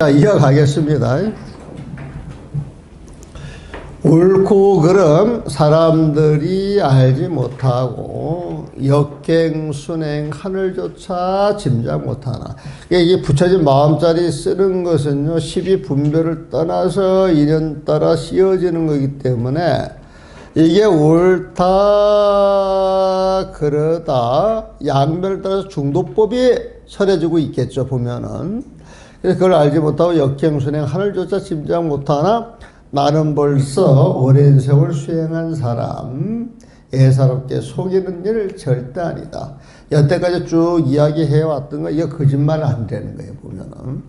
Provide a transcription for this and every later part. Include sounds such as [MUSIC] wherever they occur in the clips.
자, 이어가겠습니다. 옳고 그름 사람들이 알지 못하고 역행 순행 하늘조차 짐작 못하나 이게 붙여진 마음자리 쓰는 것은요 십이 분별을 떠나서 인연 따라 씌어지는 거기 때문에 이게 옳다 그러다 양면을 따라서 중도법이 설해지고 있겠죠 보면은 그걸 알지 못하고 역행순행 하늘조차 짐작 못하나 나는 벌써 오랜 세월 수행한 사람 애사롭게 속이는 일 절대 아니다. 여태까지 쭉 이야기해 왔던 거 이거 거짓말 안 되는 거예요 보면은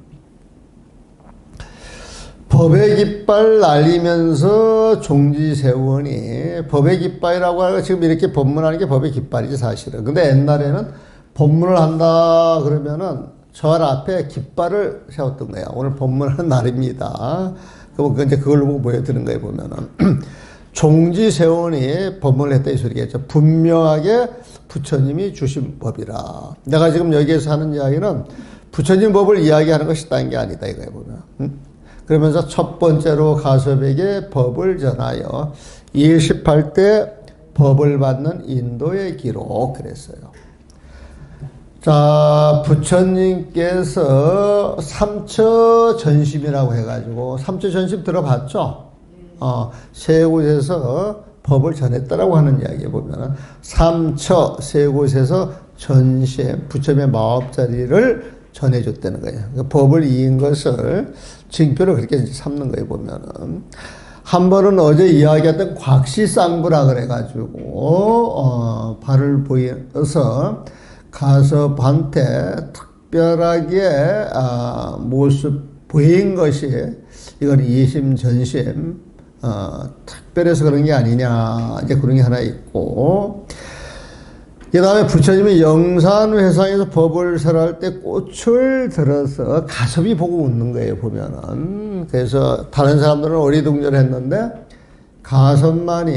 법의 깃발 날리면서 종지 세우니 법의 깃발이라고 하고 지금 이렇게 법문하는 게 법의 깃발이지 사실은. 근데 옛날에는 법문을 한다 그러면은 저 앞에 깃발을 세웠던 거야. 오늘 법문하는 [LAUGHS] 날입니다. 그럼 그 이제 그걸로 보고 보여드는 거예요 보면은 [CLEARS THROAT] 종지 세우니 법문을 했다 이 소리겠죠. 분명하게 부처님이 주신 법이라. 내가 지금 여기에서 하는 이야기는 부처님 법을 이야기하는 것이 딴 게 아니다 이거예요 보면. 응? 그러면서 첫 번째로 가섭에게 법을 전하여 28대 법을 받는 인도의 기록 그랬어요. 자, 부처님께서 삼처 전심이라고 해가지고 삼처 전심 들어봤죠? 어, 세 곳에서 법을 전했다라고 하는 이야기에 보면은 삼처 세 곳에서 전심 부처님의 마법자리를 전해줬다는 거예요. 그러니까 법을 이은 것을 징표로 그렇게 삼는 거예요 보면은 한 번은 어제 이야기했던 곽시쌍부라 그래가지고 어, 발을 보여서 가서반테 특별하게 아, 모습 보인 것이 이건 이심 전심 어, 특별해서 그런 게 아니냐 이제 그런 게 하나 있고 그 다음에 부처님이 영산회상에서 법을 설할 때 꽃을 들어서 가섭이 보고 웃는 거예요, 보면은. 그래서 다른 사람들은 어리둥절했는데 가섭만이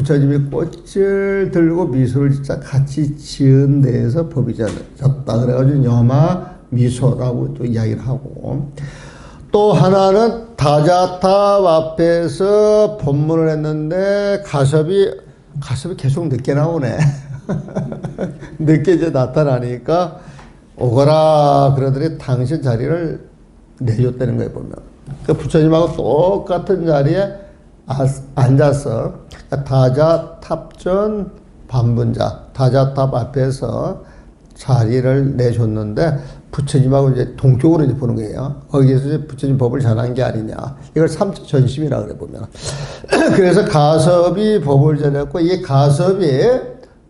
부처님이 꽃을 들고 미소를 진짜 같이 지은 데에서 법이 졌다. 그래가지고 여마 미소라고 또 이야기를 하고. 또 하나는 다자탑 앞에서 법문을 했는데 가섭이, 가섭이 계속 늦게 나오네. [LAUGHS] 늦게 이제 나타나니까 오거라 그러더니 당신 자리를 내줬다는 거예요 보면 그 부처님하고 똑같은 자리에 앉아서 다자 탑전 반분자 다자탑 앞에서 자리를 내줬는데 부처님하고 이제 동쪽으로 이제 보는 거예요. 거기에서 이제 부처님 법을 전한 게 아니냐. 이걸 삼처 전심이라 그래 보면. [CLEARS THROAT] 그래서 가섭이 법을 전했고 이 가섭이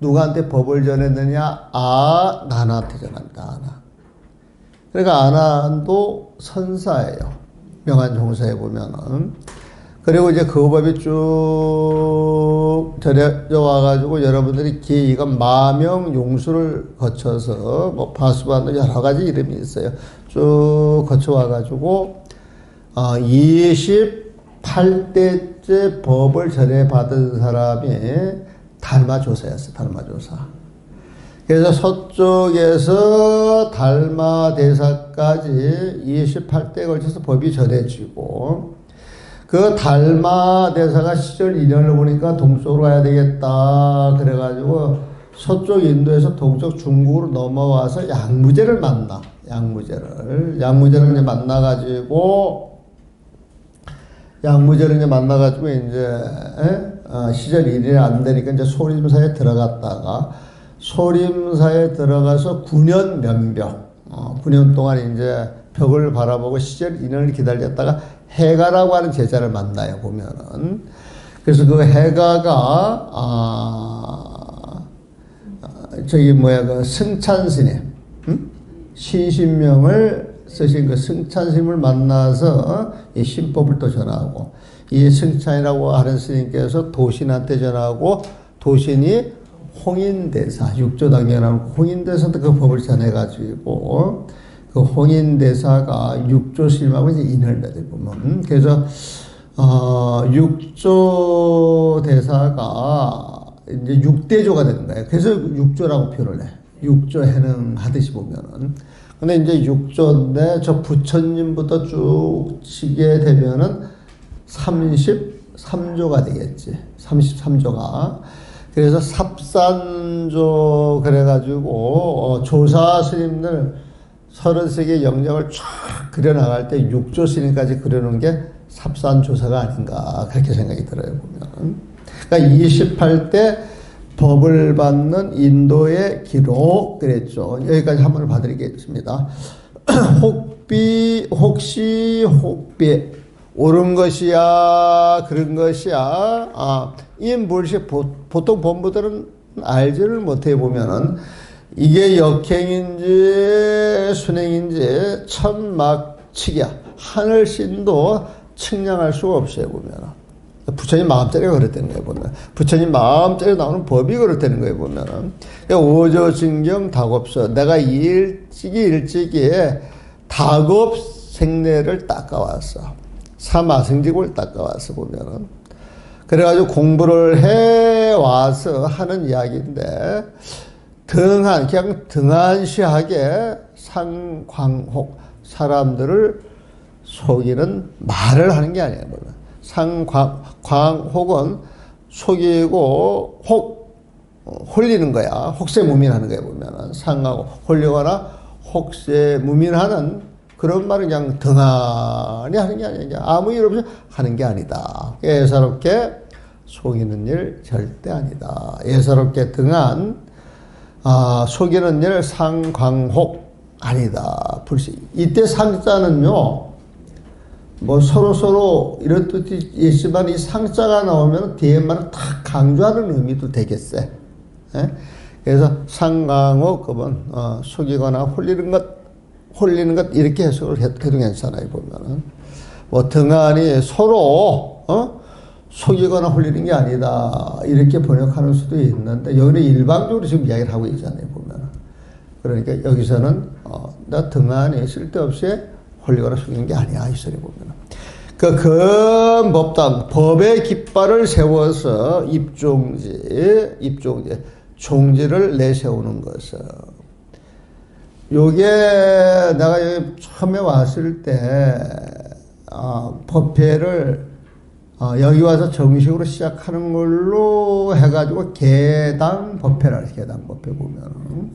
누구한테 법을 전했느냐? 아, 나한테 전합니다. 아나. 그러니까 아나도 선사예요. 명한 종사에 보면은. 그리고 이제 그 법이 쭉 전해져 와가지고 여러분들이 기가 마명 용수를 거쳐서 뭐 바수반도 여러 가지 이름이 있어요. 쭉 거쳐 와가지고 어, 28대째 법을 전해 받은 사람이 달마조사였어요. 달마조사. 그래서 서쪽에서 달마대사까지 28대에 걸쳐서 법이 전해지고 그 달마 대사가 시절 인연을 보니까 동쪽으로 가야 되겠다. 그래가지고 서쪽 인도에서 동쪽 중국으로 넘어와서 양무제를 만나. 양무제를. 양무제를 이제 만나가지고 양무제를 이제 만나가지고 이제 어, 시절 일이 안 되니까 이제 소림사에 들어갔다가 소림사에 들어가서 9년 면벽, 어, 9년 동안 이제 벽을 바라보고 시절 인연을 기다렸다가 해가라고 하는 제자를 만나요 보면은 그래서 그 해가가 아, 저기 뭐야 그 승찬 스님 응? 신신명을 쓰신 그 승찬 스님을 만나서 이 신법을 또 전하고 이 승찬이라고 하는 스님께서 도신한테 전하고 도신이 홍인대사 육조당연한 홍인대사도 그 법을 전해가지고 그 홍인 대사가 육조스님하고 이제 인을 맺어 보면 그래서 어, 육조대사가 이제 육대조가 되는 거예요. 그래서 육조라고 표현을 해. 육조 해능 하듯이 보면은 근데 이제 6조인데 저 부처님부터 쭉 치게 되면은 33조가 되겠지. 33조가. 그래서 삽산조 그래가지고 어, 조사 스님들 33개 영역을 쫙 그려나갈 때 6조 스님까지 그려놓은 게 삽산조사가 아닌가 그렇게 생각이 들어요 보면. 그러니까 28대 법을 받는 인도의 기록 그랬죠. 여기까지 한번 봐드리겠습니다. [CLEARS THROAT] 혹비 혹시 혹비 옳은 것이야 그런 것이야 아, 이 물시 보통 본부들은 알지를 못해 보면은 이게 역행인지 순행인지 천막치기야 하늘 신도 측량할 수가 없어요 보면은 부처님 마음대로 그랬다는 거예요, 보면. 부처님 마음대로 나오는 법이 그렇다는 거예요, 보면은. 오조진경 다곱서. 내가 일찍이 일찍이 다곱 생례를 닦아왔어. 사마승직을 닦아왔어, 보면은. 그래가지고 공부를 해와서 하는 이야기인데, 등한, 그냥 등한시하게 상광혹, 사람들을 속이는 말을 하는 게 아니에요, 보면. 상광, 광혹은 속이고 혹, 어, 홀리는 거야. 혹세무민하는 거야, 보면은. 상하고 홀리거나 혹세무민하는 그런 말은 그냥 등한히 하는 게 아니야. 아무 일 없이 하는 게 아니다. 예사롭게 속이는 일 절대 아니다. 예사롭게 등한, 아, 속이는 일 상광혹 아니다. 불시. 이때 상자는요, 뭐 서로 서로 이런 뜻이 있지만 이 상자가 나오면 뒤에만 탁 강조하는 의미도 되겠어. 예? 그래서 상강호 그건 어, 속이거나 홀리는 것, 홀리는 것 이렇게 해석을 해도 괜찮아요 보면은 뭐 등한이 서로 어? 속이거나 홀리는 게 아니다. 이렇게 번역하는 수도 있는데 여기는 일방적으로 지금 이야기를 하고 있잖아요 보면은. 그러니까 여기서는 어, 나 등한이 쓸데없이 홀리거나 속이는 게 아니야 이 소리 보면은. 그 근법당 법의 깃발을 세워서 입종지 입종지 종지를 내세우는 것은. 요게 내가 여기 처음에 왔을 때 어, 법회를 어, 여기 와서 정식으로 시작하는 걸로 해가지고 개당 법회라 개당 법회 보면은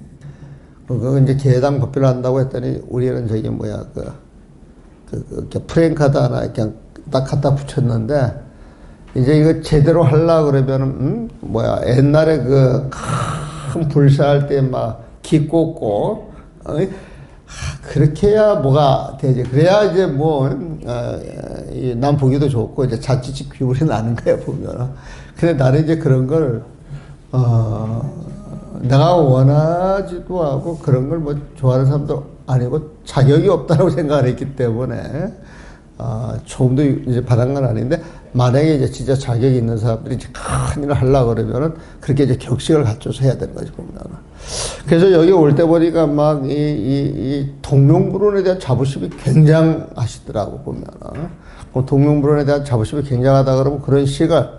그 이제 개당 법회를 한다고 했더니 우리는 저기 뭐야 그, 그, 그 프랭카드 하나 그냥 딱 갖다 붙였는데 이제 이거 제대로 하려 그러면은 음? 뭐야 옛날에 그 큰 불사할 때 막기 꽂고 어? 그렇게 해야 뭐가 되지? 그래야 이제 뭐 어, 난 보기도 좋고 이제 자칫 기분이 [LAUGHS] 나는 거야 보면. 근데 나는 이제 그런 걸 어, 내가 원하지도 하고 그런 걸 뭐 좋아하는 사람도 아니고 자격이 없다고 [LAUGHS] 생각을 했기 때문에 아, 조금도 이제 바란 건 아닌데, 만약에 이제 진짜 자격이 있는 사람들이 이제 큰 일을 하려고 그러면은, 그렇게 이제 격식을 갖춰서 해야 되는 거지, 보면. 그래서 여기 올 때 보니까 막 이, 이, 이 동명불원에 대한 자부심이 굉장하시더라고, 보면. 그 동명불원에 대한 자부심이 굉장하다 그러면 그런 시가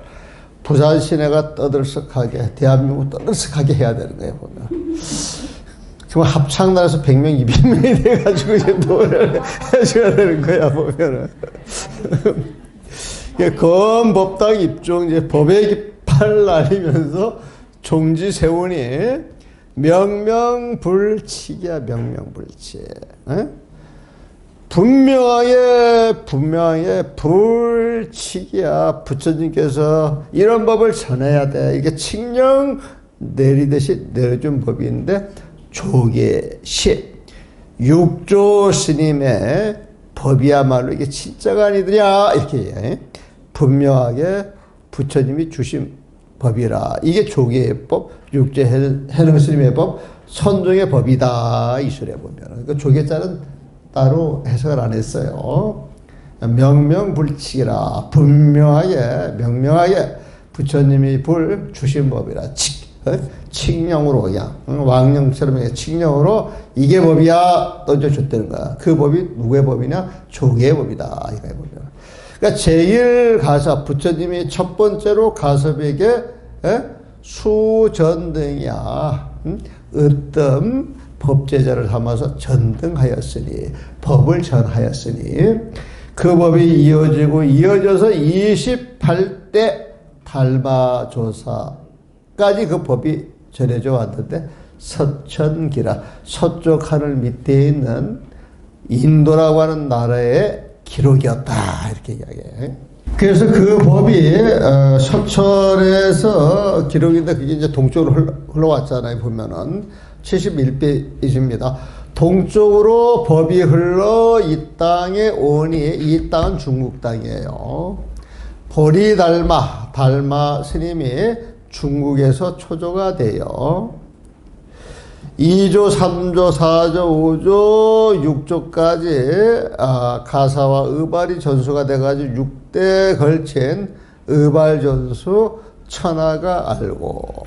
부산 시내가 떠들썩하게, 대한민국 떠들썩하게 해야 되는 거예요, 보면. 정말 합창단에서 100명, 200명이 돼가지고 이제 노래를 [LAUGHS] 해줘야 되는 거야, 보면은. 건법당 입종, 이제 법의 깃발 날리면서 종지 세우니 명명불치기야, 명명불치. 에? 분명하게, 분명하게 불치기야. 부처님께서 이런 법을 전해야 돼. 이게 칙령 내리듯이 내려준 법인데, 조계시 육조 스님의 법이야말로 이게 진짜가 아니더냐 이렇게 분명하게 부처님이 주신 법이라 이게 조계법 육조 해능 스님의 법 선종의 법이다 이 소리에 보면 그 조계자는 따로 해석을 안 했어요 명명불치라 분명하게 명명하게 부처님이 불 주신 법이라 칙 어? 칙령으로 그냥 왕령처럼 칙령으로 이게 법이야 던져 줬다는 거야. 그 법이 누구의 법이냐? 조계의 법이다. 이거 보면. 그러니까 제일 가섭 부처님이 첫 번째로 가섭에게 수전등이야. 음? 으뜸 법제자를 삼아서 전등하였으니 법을 전하였으니 그 법이 이어지고 이어져서 28대 달마조사까지 그 법이 전해져 왔는데 서천기라 서쪽 하늘 밑에 있는 인도라고 하는 나라의 기록이었다 이렇게 이야기해. 그래서 그 법이 어, 서천에서 기록인데 그게 이제 동쪽으로 흘러, 흘러왔잖아요 보면은 71페이지입니다. 동쪽으로 법이 흘러 이 땅에 오니 이 땅은 중국 땅이에요. 보리 달마 달마 스님이 중국에서 초조가 돼요. 2조, 3조, 4조, 5조, 6조까지 아, 가사와 의발이 전수가 돼가지고 6대 걸친 의발 전수 천하가 알고.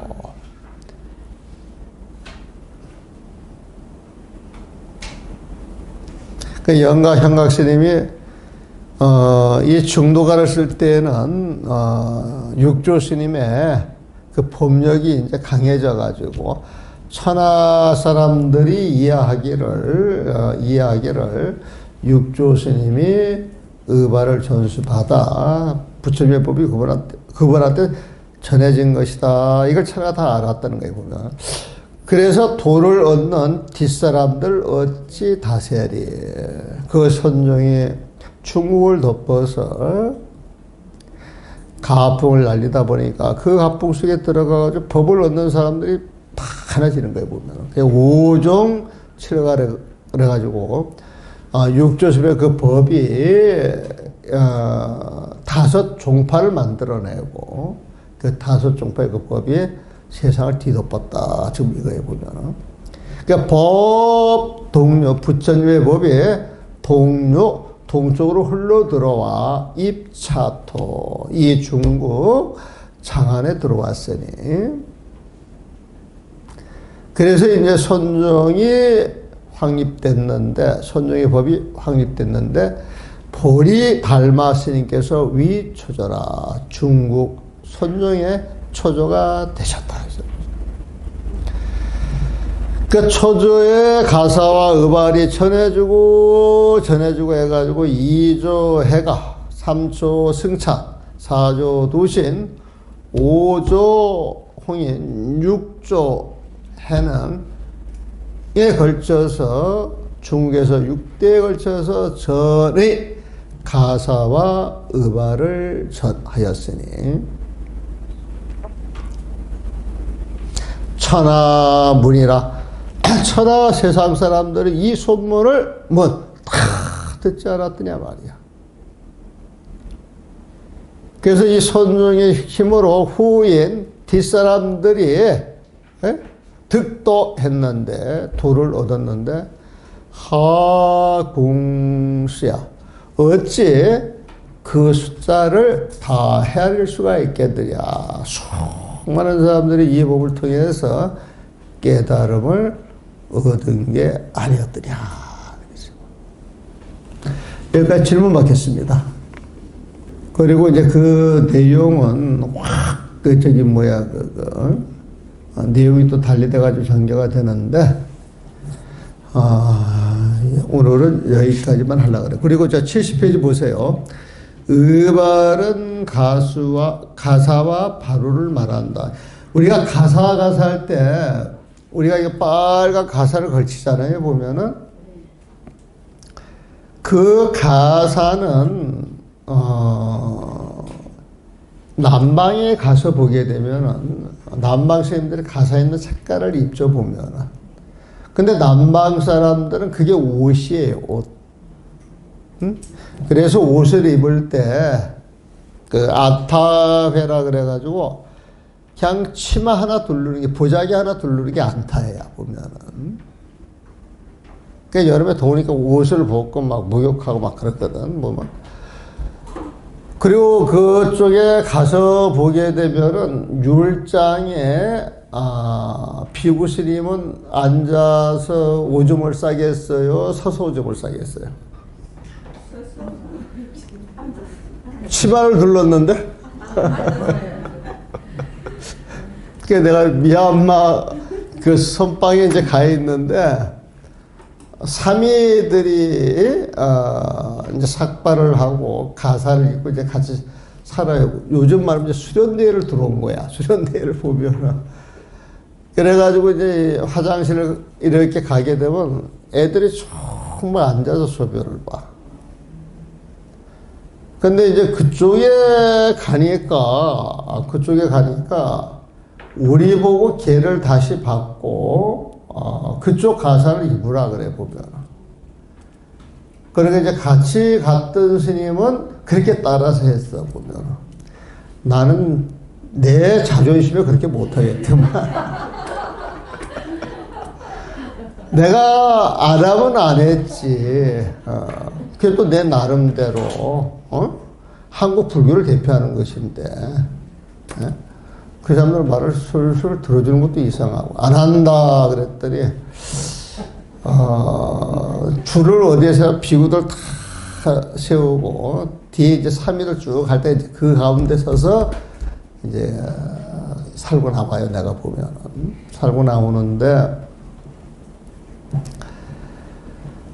그 영가 현각 스님이 어, 이 중도가를 쓸 때는 어, 육조 스님의 그 법력이 이제 강해져 가지고 천하 사람들이 이해하기를 어, 이해하기를 육조 스님이 의발을 전수받아 부처님의 법이 그분한테 그분한테 전해진 것이다. 이걸 천하가 다 알았다는 거예요 보면. 그래서 도를 얻는 뒷사람들 어찌 다세리 그 선종이 중국을 덮어서 가풍을 날리다 보니까 그 가풍 속에 들어가가지고 법을 얻는 사람들이 많아지는 거예요 보면 그 오종 치러가 그래가지고 아, 육조습의 그 법이 어, 다섯 종파를 만들어내고 그 다섯 종파의 그 법이 세상을 뒤덮었다. 지금 이거에 보면은. 그러니까 법, 동료, 부처님의 법에 동료, 동쪽으로 흘러 들어와 입차토, 이 중국 장안에 들어왔으니. 그래서 이제 선종이 확립됐는데, 선종의 법이 확립됐는데, 보리 달마 스님께서 위초절하 중국 선종의 초조가 되셨다. 그 초조의 가사와 의발이 전해주고 전해주고 해가지고 2조 해가 3조 승찬 4조 두신 5조 홍인 6조 해능에 걸쳐서 중국에서 6대에 걸쳐서 전의 가사와 의발을 전하였으니 천하문이라 [CLEARS THROAT] 천하 세상 사람들이 이 소문을 뭐다 듣지 않았더냐 말이야. 그래서 이 선종의 힘으로 후인 뒷사람들이 에? 득도 했는데 도를 얻었는데 하궁수야 어찌 그 숫자를 다 헤아릴 수가 있겠느냐 수많은 사람들이 이 법을 통해서 깨달음을 얻은 게 아니었더냐. 여기까지 질문 받겠습니다. 그리고 이제 그 내용은 확, 그, 저기, 뭐야, 그, 그, 어, 내용이 또 달리돼가지고 전개가 되는데, 아, 오늘은 여기까지만 하려고 그래. 그리고 저 70페이지 보세요. 의발은 가수와, 가사와 바로를 말한다. 우리가 가사 가사 할 때, 우리가 이 빨간 가사를 걸치잖아요, 보면은. 그 가사는, 어, 남방에 가서 보게 되면은, 남방 선생님들이 가사에 있는 색깔을 입죠, 보면은. 근데 남방 사람들은 그게 옷이에요, 옷. 응? 그래서 옷을 입을 때, 그, 아타회라 그래가지고, 그냥 치마 하나 두르는 게 보자기 하나 두르는 게 안타예요 보면은. 그러니까 여름에 더우니까 옷을 벗고 막 목욕하고 막 그랬거든. 뭐 막. 그리고 그쪽에 가서 보게 되면은 율장에 아, 피구 스님은 앉아서 오줌을 싸겠어요? 서서 오줌을 싸겠어요? 치마를 둘렀는데? [LAUGHS] 그 내가 미얀마 그 선방에 이제 가 있는데 삼이들이 어 이제 삭발을 하고 가사를 입고 이제 같이 살아요. 요즘 말하면 이제 수련대회를 들어온 거야. [LAUGHS] 수련대회를 보면은 그래가지고 이제 화장실을 이렇게 가게 되면 애들이 정말 앉아서 소변을 봐. 근데 이제 그쪽에 가니까, 그쪽에 가니까, 우리 보고 걔를 다시 받고, 어, 그쪽 가사를 입으라 그래, 보면. 그러니까 이제 같이 갔던 스님은 그렇게 따라서 했어, 보면. 나는 내 자존심에 그렇게 못하겠더만. [LAUGHS] 내가 안 하면 안 했지. 어. 그게 또 내 나름대로, 어? 한국 불교를 대표하는 것인데, 예? 그 사람들 말을 술술 들어주는 것도 이상하고, 안 한다 그랬더니, 어, 줄을 어디에서 비구들 다 세우고, 뒤에 이제 3일을 쭉갈 때 그 가운데 서서, 이제, 살고 나와요, 내가 보면은. 살고 나오는데,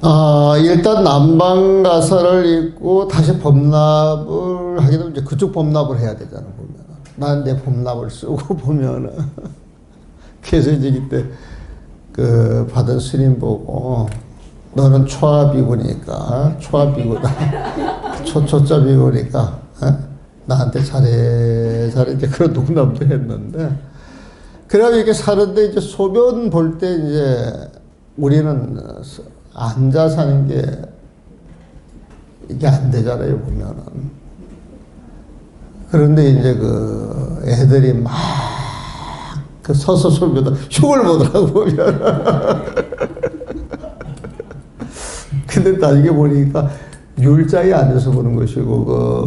아, 일단 남방 가사를 입고 다시 범납을 하게 되면 이제 그쪽 범납을 해야 되잖아, 내 범납을 쓰고 [LAUGHS] 보면은. 그래서 이제 그때 그 받은 스님 보고 너는 초합이고니까, 초합이고다. [LAUGHS] 초초자 비고니까, 어? 나한테 잘해, 잘해. 이제 그런 농담도 했는데. 그래가 이렇게 사는데 이제 소변 볼 때 이제 우리는 앉아 사는 게 이게 안 되잖아요 보면은 그런데 이제 그 애들이 막 그 서서 소비다 흉을 보더라고 보면. [LAUGHS] 근데 나중에 보니까 율자에 앉아서 보는 것이고 그